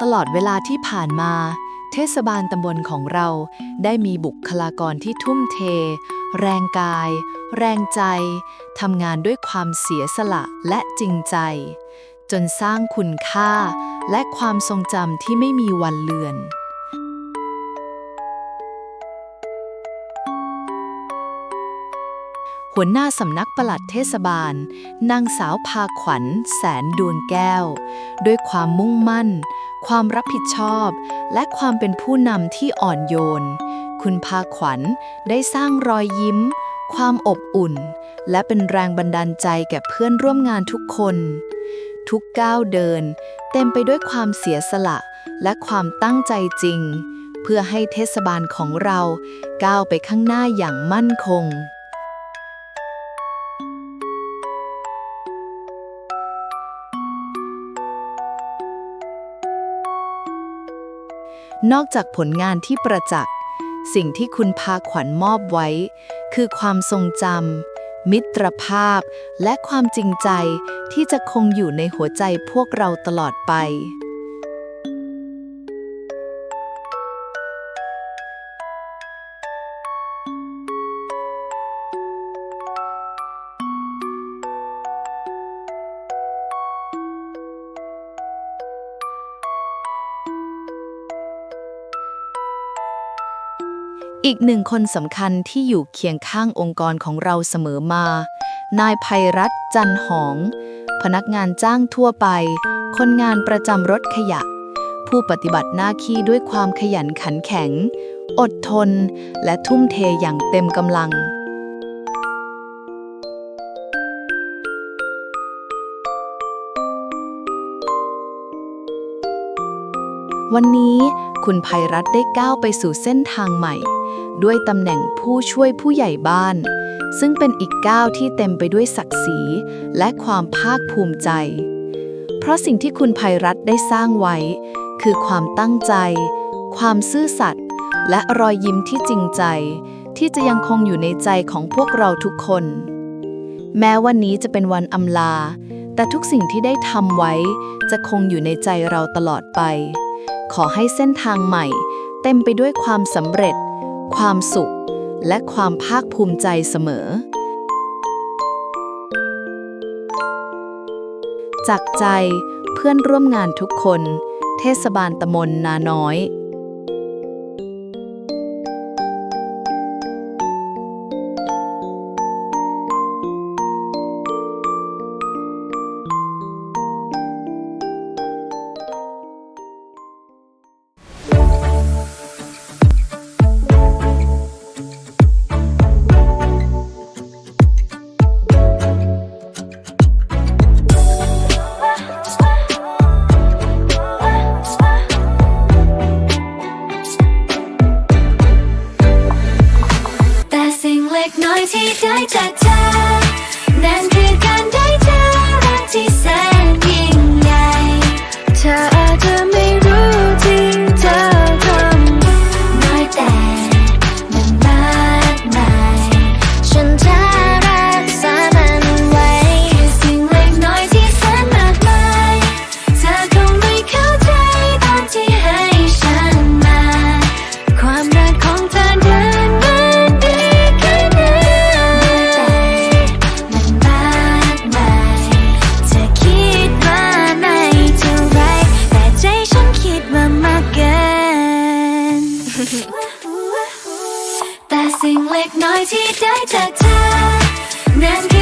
ตลอดเวลาที่ผ่านมา เทศบาลตำบลของเราได้มีบุคลากรที่ทุ่มเท แรงกาย แรงใจทำงานด้วยความเสียสละและจริงใจ จนสร้างคุณค่าและความทรงจำที่ไม่มีวันเลือน หัวหน้าสำนักปลัดเทศบาล นางสาวพาขวัญ แสนดวงแก้ว ด้วยความมุ่งมั่น ความรับผิดชอบ และความเป็นผู้นำที่อ่อนโยน คุณพาขวัญได้สร้างรอยยิ้ม ความอบอุ่น และเป็นแรงบันดาลใจแก่เพื่อนร่วมงานทุกคน ทุกก้าวเดิน เต็มไปด้วยความเสียสละ และความตั้งใจจริง เพื่อให้เทศบาลของเราก้าวไปข้างหน้าอย่างมั่นคง นอกจากผลงานที่ประจักษ์ สิ่งที่คุณพาขวัญมอบไว้ คือความทรงจำมิตรภาพ และความจริงใจที่จะคงอยู่ในหัวใจพวกเราตลอดไป อีกหนึ่งคนสำคัญที่อยู่เคียงข้างองค์กรของเราเสมอมา นายภัยรัตจันหอง พนักงานจ้างทั่วไป คนงานประจำรถขยะ ผู้ปฏิบัติหน้าที่ด้วยความขยันขันแข็ง อดทน และทุ่มเทอย่างเต็มกำลัง วันนี้คุณภัยรัตได้ก้าวไปสู่เส้นทางใหม่ ด้วยตำแหน่งผู้ช่วยผู้ใหญ่บ้าน ซึ่งเป็นอีกก้าวที่เต็มไปด้วยศักดิ์ศรีและความภาคภูมิใจ เพราะสิ่งที่คุณภัยรัตได้สร้างไว้ คือความตั้งใจ ความซื่อสัตย์และรอยยิ้มที่จริงใจ ที่จะยังคงอยู่ในใจของพวกเราทุกคน แม้วันนี้จะเป็นวันอำลา แต่ทุกสิ่งที่ได้ทำไว้ จะคงอยู่ในใจเราตลอดไป ขอให้เส้นทางใหม่ เต็มไปด้วยความสำเร็จ ความสุข และความภาคภูมิใจเสมอ จากใจเพื่อนร่วมงานทุกคน เทศบาลตำบลนาน้อย็กน้อยที่ได้จากเธอนาน เล็กน้อยที่ได้จากเธอนั้น